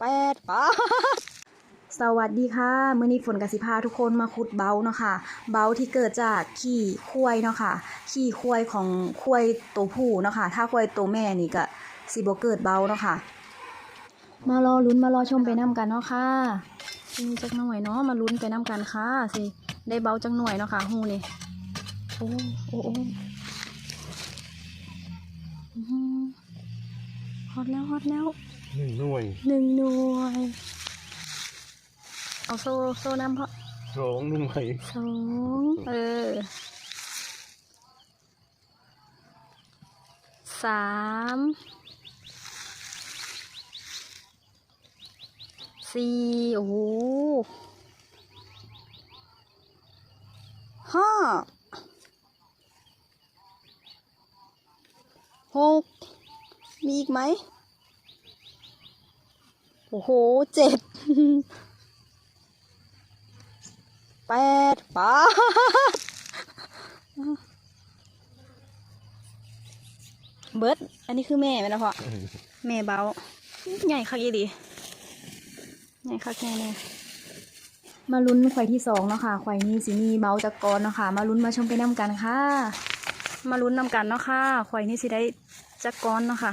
แปดป้าดสวัสดีค่ะมื้อนี้ฝนกสิพาทุกคนมาขุดเบาเนาะค่ะ เบาที่เกิดจากขี้ควายเนาะค่ะ ขี้ควายของควายตัวผู้เนาะค่ะ ถ้าควายตัวแม่นี่ก็สิบเกิดเบาเนาะค่ะ มารอลุ้นมารอชมไปนํกันเนาะค่ะมีจักหน่อยเนาะมาลุ้นไปนํกันค่ะสิได้เบาจักหน่วยเนาะค่ะฮู้นี่โอ้โอ้โอ้อื้อหือฮอตแล้วฮอตแล้ว หนึ่งหน่วยหนึ่งหน่วย เอาโซ่โซ่น้ำเพาะสองหน่วยสองเออสามสี่โอ้โหห้าหกมีอีกไหม โอ้โหเจ็ดแปดป้าดเบิร์ดอันนี้คือแม่ไหมนะพ่อเออแม่เบาใหญ่คักยี่ดีใหญ่คักแน่แน่มาลุ้นควายที่สองเนาะค่ะควายนี้สิมีเบาจากกรเนาะค่ะ มาลุ้นมาชมไปนำกันค่ะ มาลุ้นนำกันเนาะค่ะควายนี้สิได้จากกรเนาะค่ะ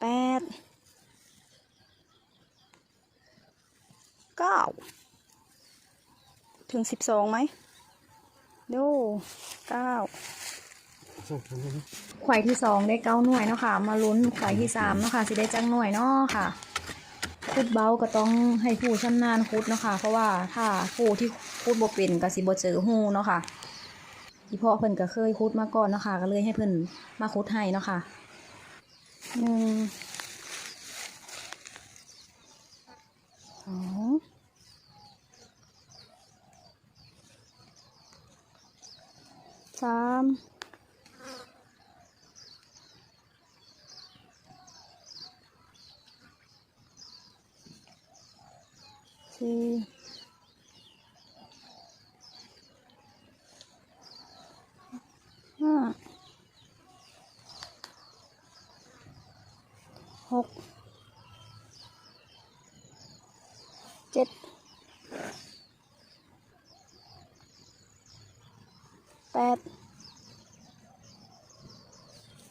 แปดเก้าถึงสิบสองไหมดูเก้าสองหน่วยขวายที่สองได้เก้าหน่วยเนาะค่ะ มาลุ้นขวายที่สามเนาะค่ะสิได้จังหน่วยเนาะค่ะคุดเบาก็ต้องให้ผู้ชำนาญคุดเนาะค่ะ เพราะว่าถ้าผู้ที่คุดบ่เป็นก็สิบ่เจอหูเนาะค่ะที่พ่อเพิ่นก็เคยคุดมาก่อนเนาะค่ะ ก็เลยให้เพิ่นมาคุดให้เนาะค่ะ 1 6 3 4 หกเจ็ดแปด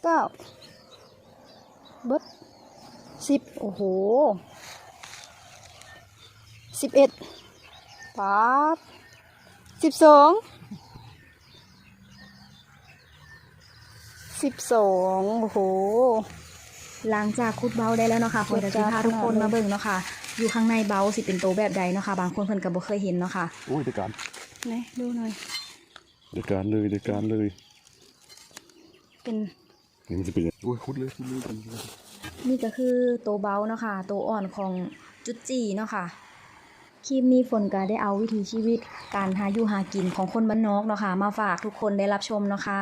เก้าเบิดสิบโอ้โหสิบเอ็ดปาดสิบสองสิบสองโอ้โห หลังจากคุดเบาได้แล้วเนาะค่ะคนจะสิพาทุกคนมาเบิ่งเนาะค่ะ อยู่ข้างในเบาสิเป็นโตแบบใดเนาะค่ะ บางคนเพิ่นก็บ่เคยเห็นเนาะค่ะโอ้ยเดียวการไหนดูหน่อยเดียวการเลยเดียวการเลยเป็นนี่มันจะเป็นยังไงโอ้ยคุดเลยคุดเลยกันเลยนี่ก็คือโตเบาเนาะค่ะโตอ่อนของจุดจีเนาะค่ะคลิปนี้ฝนก็ได้เอาวิถีชีวิตการหาอยู่หากินของคนบ้านนอกเนาะค่ะมาฝากทุกคนได้รับชมเนาะค่ะ